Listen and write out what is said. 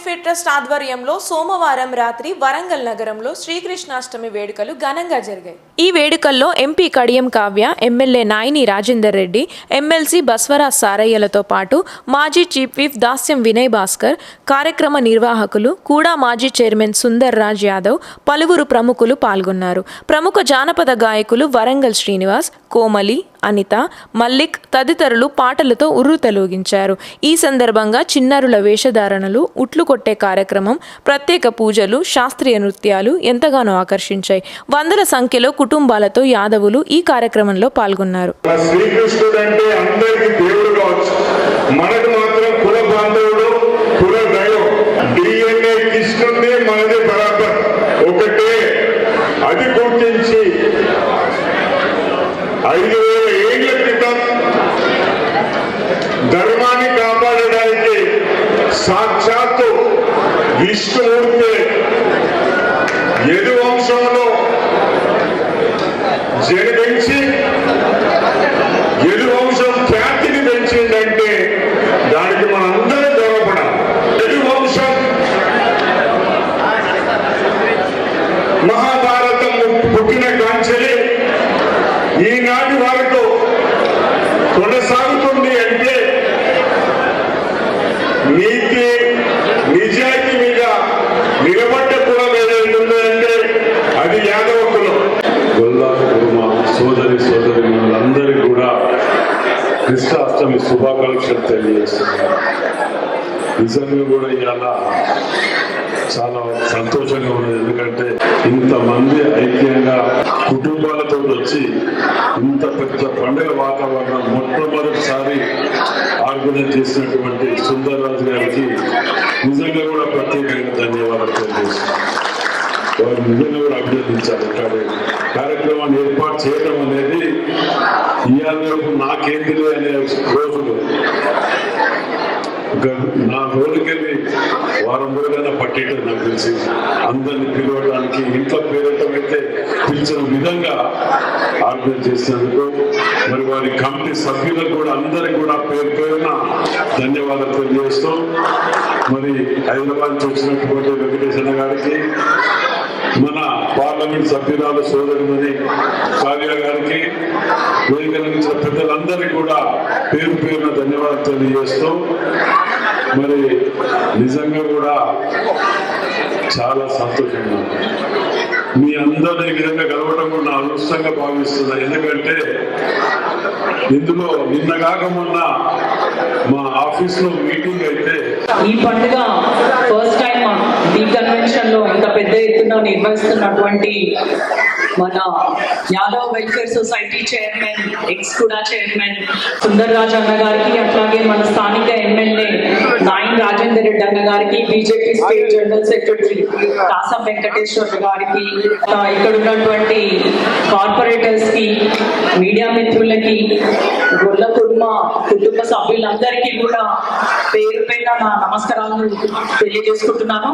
Welfare trust ఆధ్వర్యంలో సోమవారం రాత్రి వరంగల్ నగరంలో శ్రీకృష్ణాష్టమి వేడుకలు ఘనంగా జరిగాయి. ఈ వేడుకల్లో MP Kadiyam Kavya MLA Naini Rajender Reddy MLC Baswaraj సారయ్యలతో పాటు మాజీ చీఫ్ విప్ దాస్యం వినయ్ భాస్కర్ కార్యక్రమ నిర్వాహకులు కూడా మాజీ చైర్మన్ సుందర్ రాజ్ యాదవ్ పలువురు ప్రముఖులు పాల్గొన్నారు. ప్రముఖ జానపద గాయకులు వరంగల్ శ్రీనివాస్ కోమలి అనిత మల్లిక్ తదితరులు పాటలతో ఉర్రు తొలగించారు. ఈ సందర్భంగా చిన్నారుల వేషధారణలు ఉట్లు కొట్టే కార్యక్రమం ప్రత్యేక పూజలు శాస్త్రీయ నృత్యాలు ఎంతగానో ఆకర్షించాయి. వందల సంఖ్యలో కుటుంబాలతో యాదవులు ఈ కార్యక్రమంలో పాల్గొన్నారు. శ్రీకృష్ణుడు అంటే అందరికి దేవుడుగా ఇసుక ఉంటే ఎదు వంశంలో జడి పెంచి ఎదు వంశం ఖ్యాతిని పెంచిందంటే దానికి మనందరం గర్వపడాలి. యదువంశం మహాభారతం పుట్టిన కాంచెలి ఈనాటి వారితో కొనసాగుతుంది అంటే నీతి శుభాకాంక్షలు తెలియజేస్తున్నాను. నిజంగా కూడా ఇవాళ చాలా సంతోషంగా ఉన్నది. ఎందుకంటే ఇంతమంది ఐక్యంగా కుటుంబాలతో వచ్చి ఇంత పెద్ద పండుగ వాతావరణం మొట్టమొదటిసారి ఆర్గనైజ్ చేసినటువంటి సుందర్రాజు గారికి నిజంగా కూడా ప్రత్యేకంగా ధన్యవాదాలు తెలియజేస్తున్నాను. వారు నిజంగా కూడా అభినందించాలి కానీ కార్యక్రమాన్ని ఏర్పాటు చేయడం అనేది ఇవాళ రేపు నాకేంటిది అనే రోజులు నా రోజుకెళ్ళి వారం రోజులైనా పట్టేటది నాకు తెలిసి అందరిని పిలవడానికి ఇంట్లో పేరటం అయితే పిలిచిన విధంగా ఆర్గనైజ్ చేసినందుకు మరి వారి కమిటీ సభ్యులకు కూడా అందరికి కూడా పేరు పేరున ధన్యవాదాలు తెలియజేస్తాం మరి హైదరాబాద్ నుంచి వచ్చినటువంటి వెంకటేశ్వర గారికి మన పార్లమెంట్ సభ్యురాలు సోదరుమని కావ్య గారికి వేదికలించిన పెద్దలందరికీ కూడా పేరు పేరున ధన్యవాదాలు తెలియజేస్తూ మరి నిజంగా కూడా చాలా సంతోషంగా ఉంది. మీ అందరిని ఈ విధంగా కలవడం కూడా నా అదృష్టంగా భావిస్తున్నా. ఎందుకంటే ఇందులో నిన్న కాక మొన్న మా ఆఫీస్లో మీటింగ్ అయితే ఈ పండుగ ఫస్ట్ టైం ఈ కన్వెన్షన్లో ఇంత పెద్ద ఎత్తున నిర్వహిస్తున్నటువంటి మన Yadav welfare society chairman ex కూడా చైర్మన్ సుందర్ రాజ్ అన్న గారికి అట్లాగే మన స్థానిక ఎమ్మెల్యే రెడ్డి అన్న గారికి BJP state general secretary Kasam Venkateswara గారికి ఇక్కడ ఉన్నటువంటి కార్పొరేటర్స్కి మీడియా మిత్రులకి గొల్ల కుటుంబ కుటుంబ సభ్యులందరికీ కూడా పేరు పైన నా నమస్కారాలు తెలియజేసుకుంటున్నాను.